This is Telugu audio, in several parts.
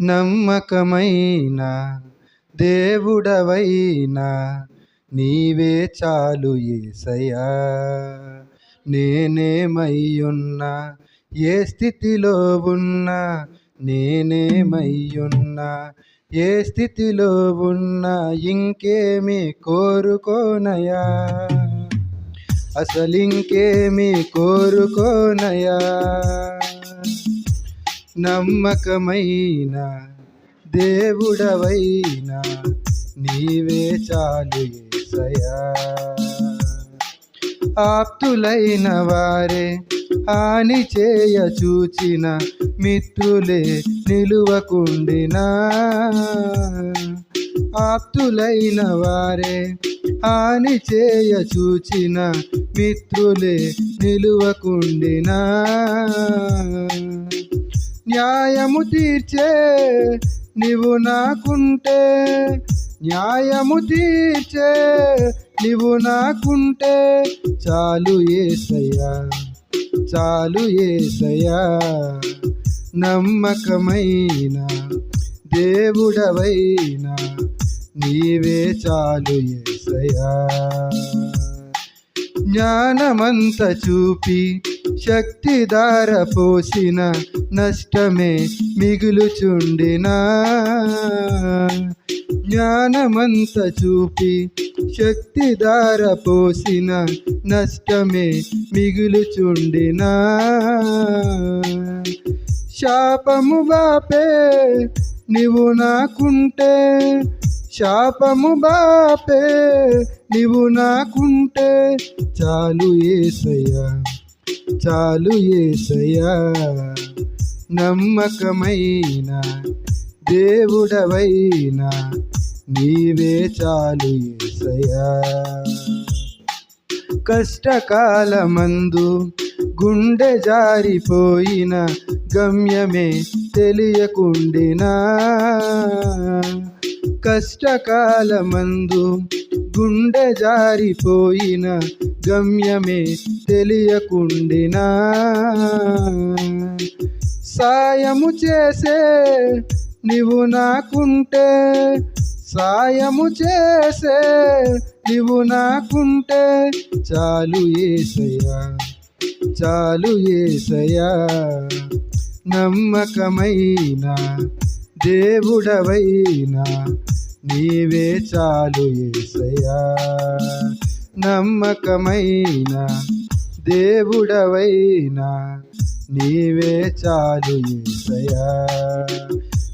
నమ్మకమైన దేవుడవైనా నీవే చాలు ఏసయ్యా. నేనేమయ్యున్నా ఏ స్థితిలో ఉన్నా నేనేమయ్యున్నా ఏ స్థితిలో ఉన్నా ఇంకేమి కోరుకోనయా అసలింకేమి కోరుకోనయా నమ్మకమైన దేవుడవైనా నీవే చాలు ఏసయా ఆప్తులైన వారే హాని చేయ చూచిన మిత్రులే నిలువకుండినా. ఆప్తులైన వారే హాని చేయ చూచిన మిత్రులే నిలువకుండినా. న్యాయము తీర్చే నీవు నాకుంటే న్యాయము తీర్చే నీవు నాకుంటే చాలు ఏసయ్యా చాలు ఏసయ్యా. నమ్మకమైన దేవుడవైనా నీవే చాలు ఏసయ్యా. జ్ఞానమంత చూపి శక్తిధార పోసిన నష్టమే మిగులుచుండినా. జ్ఞానమంత చూపి శక్తిధార పోసిన నష్టమే మిగులుచుండినా. శాపము బాపే నీవు నాకుంటే శాపము బాపే నీవు నాకుంటే చాలు ఏసయ్యా. చాలు ఏసయ్యా. నమ్మకమైన దేవుడవైనా నీవే చాలు ఏసయ్యా. కష్టకాలమందు గుండె జారిపోయిన గమ్యమే తెలియకుండినా. కష్టకాలమందు గుండె జారిపోయిన గమ్యమే తెలియకుండినా. సాయము చేసే నీవు నాకుంటే సాయము చేసే నీవు నాకుంటే చాలు ఏసయ్యా చాలు ఏసయ్యా. నమ్మకమైన దేవుడవైనా నీవే చాలు ఏసయ్యా. నమ్మకమైన దేవుడవైనా నీవే చాలు ఏసయ్యా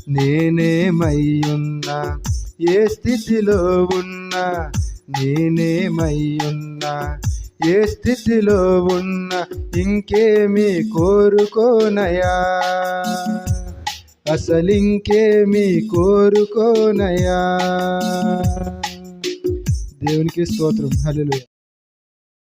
నేనేమయ్యున్నా ఏ స్థితిలో ఉన్నా నేనేమయ్యున్నా ఏ స్థితిలో ఉన్నా ఇంకేమి కోరుకోనయా. అసలింకేమి కోరుకోనయా. దేవునికి స్తోత్రం హల్లెలూయా